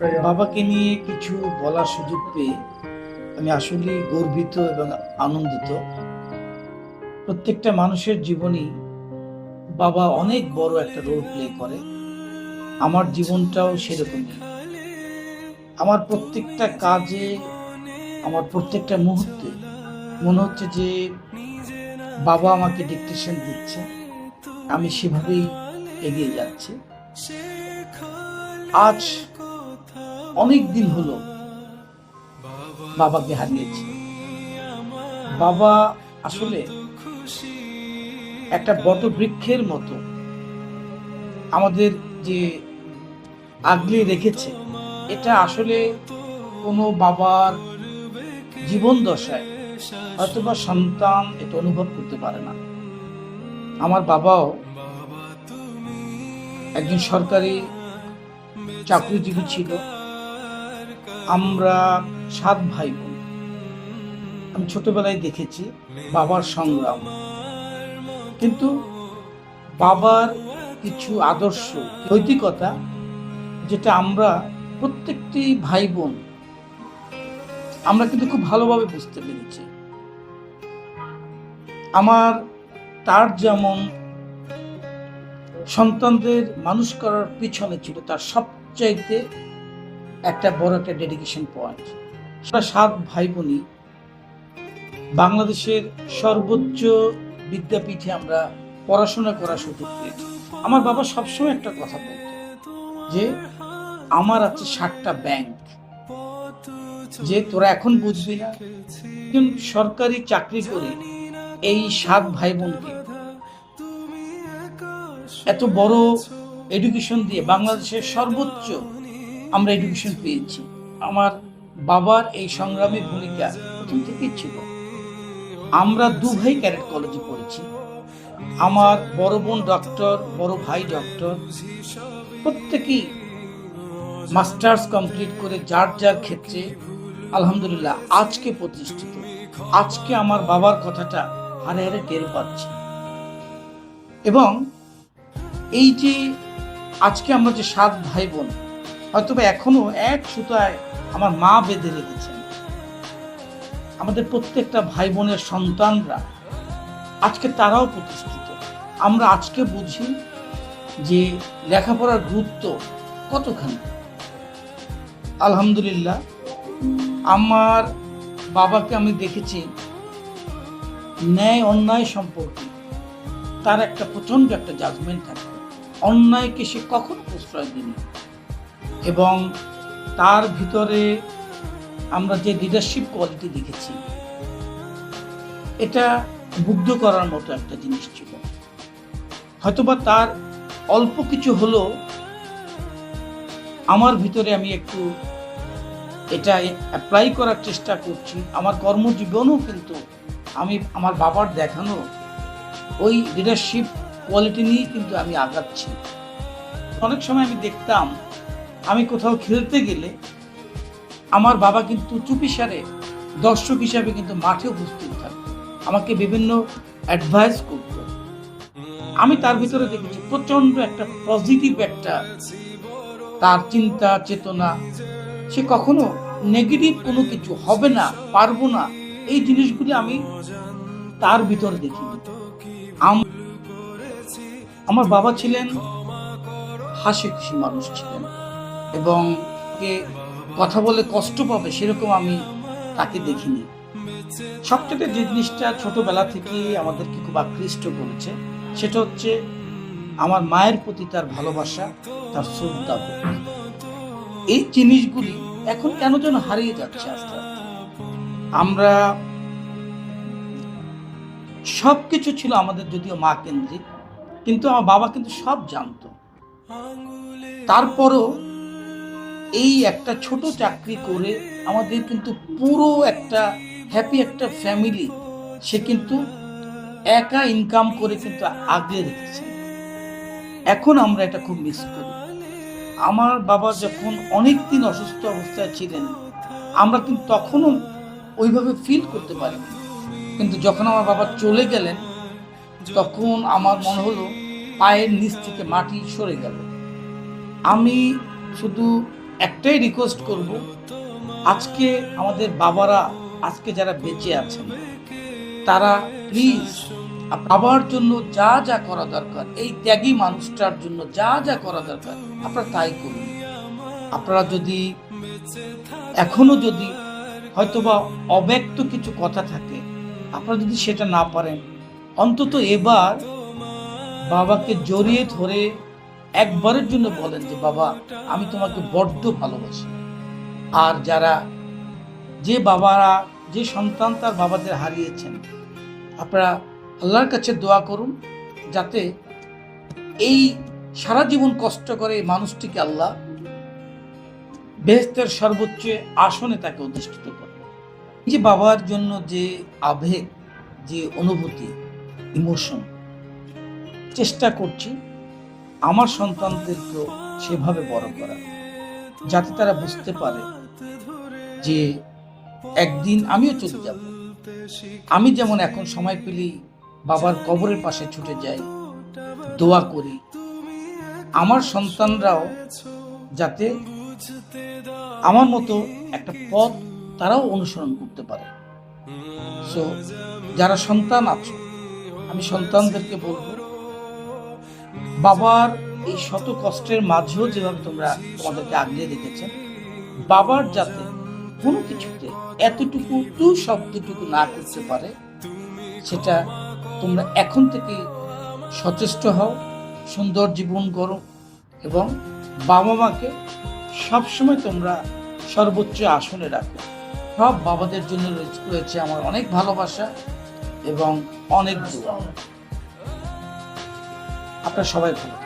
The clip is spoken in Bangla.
বাবাকে নিয়ে কিছু বলার সুযোগ পেয়ে আমি আসলে গর্বিত এবং আনন্দিত। প্রত্যেকটা মানুষের জীবনেই বাবা অনেক বড় একটা রোল প্লে করে। আমার জীবনটাও সেরকমই। আমার প্রত্যেকটা কাজে, আমার প্রত্যেকটা মুহূর্তে মনে হচ্ছে যে বাবা আমাকে ডিকটেশন দিচ্ছে। আমি সেভাবেই এগিয়ে যাচ্ছি। আজ অনেক দিন হলো বাবাকে হারিয়েছি। বাবা আসলে একটা বটবৃক্ষের মতো আমাদের যে আগলে রেখেছে, এটা আসলে কোনো বাবার জীবন দশায় হয়তোবা সন্তান এটা অনুভব করতে পারে না। আমার বাবাও একজন সরকারি চাকরিজীবী ছিল। আমরা সাত ভাই বোন। আমি ছোটবেলায় দেখেছি বাবার সংগ্রাম। কিন্তু বাবার কিছু আদর্শ, নৈতিকতা, যেটা আমরা প্রত্যেকটি ভাই বোন, আমরা কিন্তু খুব ভালোভাবে বুঝতে পেরেছি। আমার তার যেমন সন্তানদের মানুষ করার পিছনে ছিল, তার সবচাইতে একটা বড় একটা ডেডিকেশন পয়েন্ট আমরা সাত ভাই বোনই বাংলাদেশের সর্বোচ্চ বিদ্যাপীঠে আমরা পড়াশোনা করার সুযোগ পেয়েছি। আমার বাবা সবসময় একটা কথা বলতো যে, আমার আছে ষাটটা ব্যাংক যে তোরা এখন বুঝবি না। একজন সরকারি চাকরি করে এই সাত ভাই বোনকে এত বড় এডুকেশন দিয়ে বাংলাদেশের সর্বোচ্চ আমরা এডুকেশন পেয়েছি। আমার বাবার এই সংগ্রামী ভূমিকা প্রথম থেকেই ছিল। আমরা দু ভাই ক্যারেট কলেজে পড়েছি। আমার বড় বোন ডক্টর বড় ভাই ডক্টর প্রত্যেকেই মাস্টার্স কমপ্লিট করে যার যার ক্ষেত্রে আলহামদুলিল্লাহ আজকে প্রতিষ্ঠিত। আজকে আমার বাবার কথাটা হারে হারে টের পাচ্ছি। এবং এই যে আজকে আমরা যে সাত ভাই বোন হয়তো বা এখনও এক সুতায় আমার মা বেঁধে রেখেছেন। আমাদের প্রত্যেকটা ভাই বোনের সন্তানরা আজকে তারাও প্রতিষ্ঠিত। আমরা আজকে বুঝি যে লেখাপড়ার গুরুত্ব কতখানি। আলহামদুলিল্লাহ, আমার বাবাকে আমি দেখেছি ন্যায় অন্যায় সম্পর্কে তার একটা প্রচণ্ড একটা জাজমেন্ট থাকে। অন্যায়কে সে কখনো প্রশ্রয় দিনি এবং তার ভিতরে আমরা যে লিডারশিপ কোয়ালিটি দেখেছি, এটা মুগ্ধ করার মতো একটা জিনিস ছিল। হয়তোবা তার অল্প কিছু হলো আমার ভিতরে আমি একটু এটা অ্যাপ্লাই করার চেষ্টা করছি। আমার কর্মজীবনও কিন্তু আমি, আমার বাবার দেখানো ওই লিডারশিপ কোয়ালিটি নিয়েই কিন্তু আমি আগাচ্ছি। অনেক সময় আমি দেখতাম আমি কোথাও খেলতে গেলে আমার বাবা কিন্তু চুপিসারে দর্শক হিসাবে কিন্তু মাঠে উপস্থিত থাকতো আমাকে বিভিন্ন অ্যাডভাইস করত। আমি তার ভিতরে দেখেছি প্রচণ্ড একটা পজিটিভ একটা তার চিন্তা, চেতনা। সে কখনো নেগেটিভ কোনো কিছু হবে না, পারব না, এই জিনিসগুলি আমি তার ভিতরে দেখি আমার বাবা ছিলেন হাসি খুশি মানুষ ছিলেন। এবং কে কথা বলে কষ্ট পাবে, সেরকম আমি তাকে দেখিনি। সবচেয়ে যে জিনিসটা ছোটবেলা থেকে আমাদেরকে খুব আকৃষ্ট করেছে, সেটা হচ্ছে আমার মায়ের প্রতি তার ভালোবাসা, তার শ্রদ্ধা। এই জিনিসগুলি এখন কেন যেন হারিয়ে যাচ্ছে আস্তে আস্তে। আমরা সব কিছু ছিল আমাদের যদিও মা কেন্দ্রিক, কিন্তু আমার বাবা কিন্তু সব জানতো। তারপরও এই একটা ছোট চাকরি করে আমাদের কিন্তু পুরো একটা হ্যাপি একটা ফ্যামিলি সে কিন্তু একা ইনকাম করে কিন্তু আগলে রেখেছে। এখন আমরা এটা খুব মিস করি। আমার বাবা যখন অনেক দিন অসুস্থ অবস্থায় ছিলেন, আমরা কিন্তু তখনও ওইভাবে ফিল করতে পারিনি। কিন্তু যখন আমার বাবা চলে গেলেন, তখন আমার মনে হলো পায়ের নিচ থেকে মাটি সরে গেল। আমি শুধু একটাই রিকোয়েস্ট করব, আজকে আমাদের বাবারা, আজকে যারা বেঁচে আছেন, তারা প্লিজ বাবার জন্য যা যা করা দরকার, এই ত্যাগী মানুষটার জন্য যা যা করা দরকার, আপনারা তাই করুন। আপনারা যদি এখনও যদি হয়তোবা অব্যক্ত কিছু কথা থাকে, আপনারা যদি সেটা না পারেন, অন্তত এবার বাবাকে জড়িয়ে ধরে একবারের জন্য বলেন যে, বাবা, আমি তোমাকে বড্ড ভালোবাসি। আর যারা যে বাবারা, যে সন্তান তার বাবাদের হারিয়েছেন, আপনারা আল্লাহর কাছে দোয়া করুন যাতে এই সারা জীবন কষ্ট করে এই মানুষটিকে আল্লাহ বেহেস্তের সর্বোচ্চ আসনে তাকে অধিষ্ঠিত করে যে বাবার জন্য যে আবেগ, যে অনুভূতি, ইমোশন, চেষ্টা করছি আমার সন্তানদেরকেও সেভাবে বড় করা, যাতে তারা বুঝতে পারে যে একদিন আমিও চলে যাব। আমি যেমন এখন সময় পেলেই বাবার কবরের পাশে ছুটে যাই, দোয়া করি। আমার সন্তানরাও যাতে আমার মতো একটা পথ তারাও অনুসরণ করতে পারে। সো যারা সন্তান আছো, আমি সন্তানদেরকে বলব বাবার এই শত কষ্টের মাঝেও যেভাবে তোমরা তোমাদেরকে আগলে রেখেছেন বাবার যাতে কোনো কিছুতে এতটুকু টু শব্দটুকু না করতে পারে, সেটা তোমরা এখন থেকে সচেষ্ট হও, সুন্দর জীবন করো এবং বাবা মাকে সবসময় তোমরা সর্বোচ্চ আসনে রাখো। সব বাবাদের জন্য রয়েছে- আমার অনেক ভালোবাসা এবং অনেক দোয়া। আপনারা সবাই ভালো।